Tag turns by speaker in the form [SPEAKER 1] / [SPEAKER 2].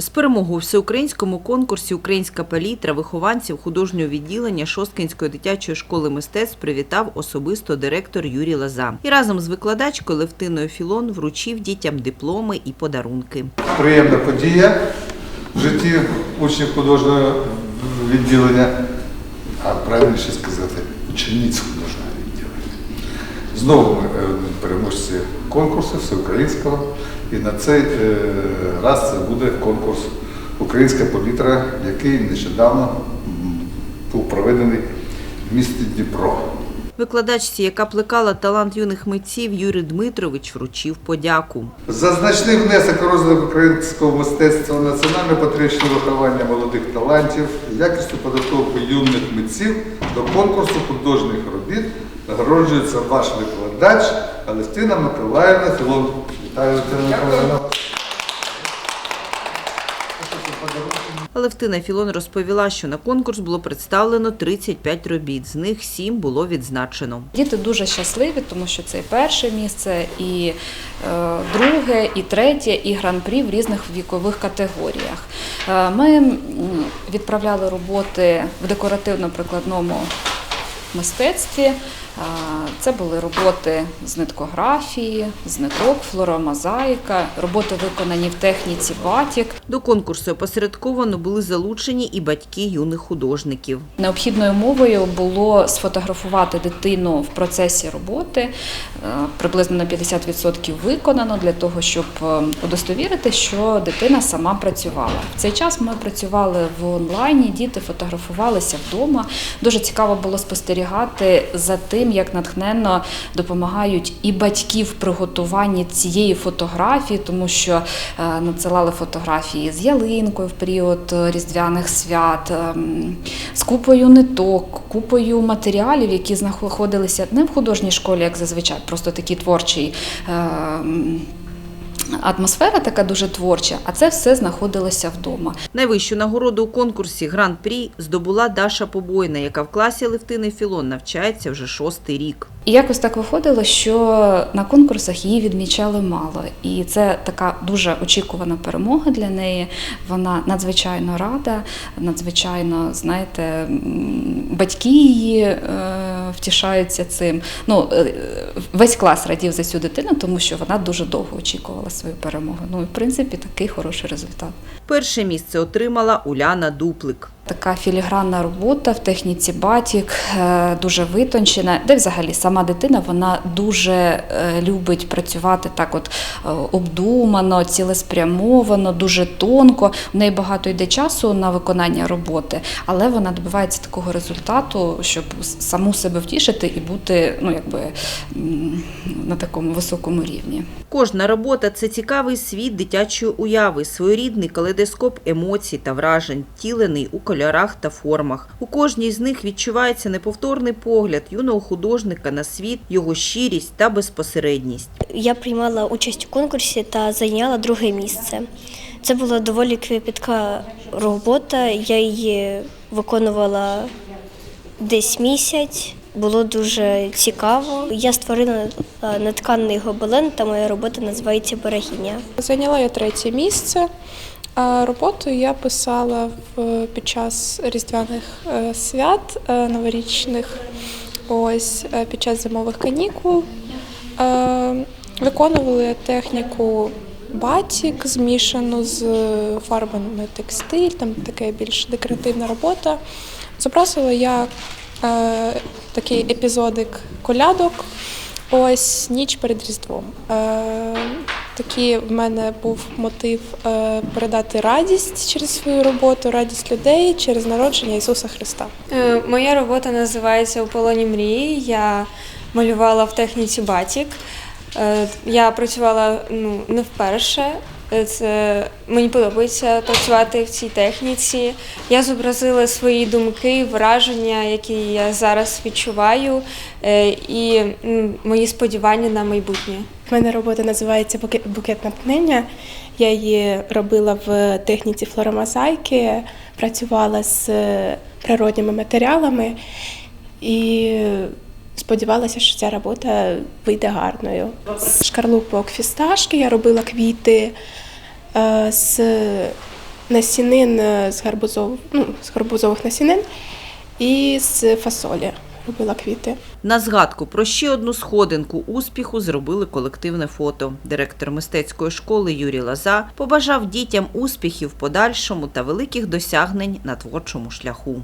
[SPEAKER 1] З перемогою у всеукраїнському конкурсі Українська палітра вихованців художнього відділення Шосткинської дитячої школи мистецтв привітав особисто директор Юрій Лоза. І разом з викладачкою Левтиною Філон вручив дітям дипломи і подарунки.
[SPEAKER 2] приємна подія в житті учнів художнього відділення, а правильніше сказати, учениць художнього. Знову ми е, переможці конкурсу всеукраїнського, і на цей е, раз це буде конкурс Українська палітра, який нещодавно був проведений в місті Дніпро.
[SPEAKER 1] Викладачці, яка плекала талант юних митців, Юрій Дмитрович вручив подяку.
[SPEAKER 2] За значний внесок у розвиток українського мистецтва, національне патріотичне виховання молодих талантів, якістю підготовки юних митців до конкурсу художніх робіт нагороджується ваш викладач Алестина Миколаївна Філон. Вітаю, Алестина Миколаївна.
[SPEAKER 1] Алевтина Філон розповіла, що на конкурс було представлено 35 робіт, з них 7 було відзначено.
[SPEAKER 3] Діти дуже щасливі, тому що це і перше місце, і е, друге, і третє, і гран-прі в різних вікових категоріях. Е, ми відправляли роботи в декоративно-прикладному мистецтві. Це були роботи з ниткографії, з ниток, флоромозаїка, роботи виконані в техніці батік.
[SPEAKER 1] До конкурсу опосередковано були залучені і батьки юних художників.
[SPEAKER 3] Необхідною мовою було сфотографувати дитину в процесі роботи. Е, Приблизно на 50% виконано для того, щоб е, удостовірити, що дитина сама працювала. В цей час ми працювали в онлайні, діти фотографувалися вдома. Дуже цікаво було спостерігати за тим, як натхненно допомагають і батьки в приготуванні цієї фотографії, тому що е, надсилали фотографії з ялинкою в період е, різдвяних свят, ем, з купою ниток, купою матеріалів, які знаходилися не в художній школі, як зазвичай, просто такий творчий. Атмосфера така дуже творча, а це все знаходилося вдома.
[SPEAKER 1] Найвищу нагороду у конкурсі Гран-прі здобула Даша Побойна, яка в класі Левтини Філон навчається вже шостий рік.
[SPEAKER 3] І якось так виходило, що на конкурсах її відмічали мало. І це така дуже очікувана перемога для неї. Вона надзвичайно рада, надзвичайно, знаєте, батьки її е, втішаються цим. Ну, е, весь клас радів за цю дитину, тому що вона дуже довго очікувала свою перемогу. Ну, і в принципі, такий хороший результат.
[SPEAKER 1] Перше місце отримала Уляна Дуплик.
[SPEAKER 3] Така філігранна робота в техніці батік, е, дуже витончена, де взагалі сама дитина вона дуже е, любить працювати так, от е, обдумано, цілеспрямовано, дуже тонко. В неї багато йде часу на виконання роботи, але вона добивається такого результату, щоб саму себе втішити і бути ну, якби, на такому високому рівні.
[SPEAKER 1] Кожна робота це цікавий світ дитячої уяви, своєрідний калейдоскоп емоцій та вражень, втілений у кольорах та формах. У кожній з них відчувається неповторний погляд юного художника на світ, його щирість та безпосередність.
[SPEAKER 4] Я приймала участь у конкурсі та зайняла друге місце. Це була доволі квіпітка робота. Я її виконувала десь місяць. Було дуже цікаво. Я створила е, нетканий гобелен, та моя робота називається Берегиня.
[SPEAKER 5] Зайняла я третє місце. Роботу я писала в, під час різдвяних е, свят е, новорічних, ось е, під час зимових канікул. Виконували техніку батік, змішану з фарбами текстиль, там таке більш декоративна робота. Зобразила я такий епізодик колядок. Ось ніч перед Різдвом. Такий в мене був мотив е, передати радість через свою роботу, радість людей через народження Ісуса Христа.
[SPEAKER 6] Е, Моя робота називається У полоні мрії. Я малювала в техніці батік. Е, Я працювала ну, не вперше. Це мені подобається працювати в цій техніці. Я зобразила свої думки, враження, які я зараз відчуваю, і мої сподівання на майбутнє.
[SPEAKER 7] У мене робота називається «Буке- букет натхнення. Я її робила в техніці флоромозаїки, працювала з е, природніми матеріалами і сподівалася, що ця робота вийде гарною. З шкарлупок фісташки я робила квіти, е, з насінин е, з гарбузов, ну, з гарбузових насінин і з фасолі робила квіти.
[SPEAKER 1] На згадку про ще одну сходинку успіху зробили колективне фото. Директор мистецької школи Юрій Лаза побажав дітям успіхів подальшому та великих досягнень на творчому шляху.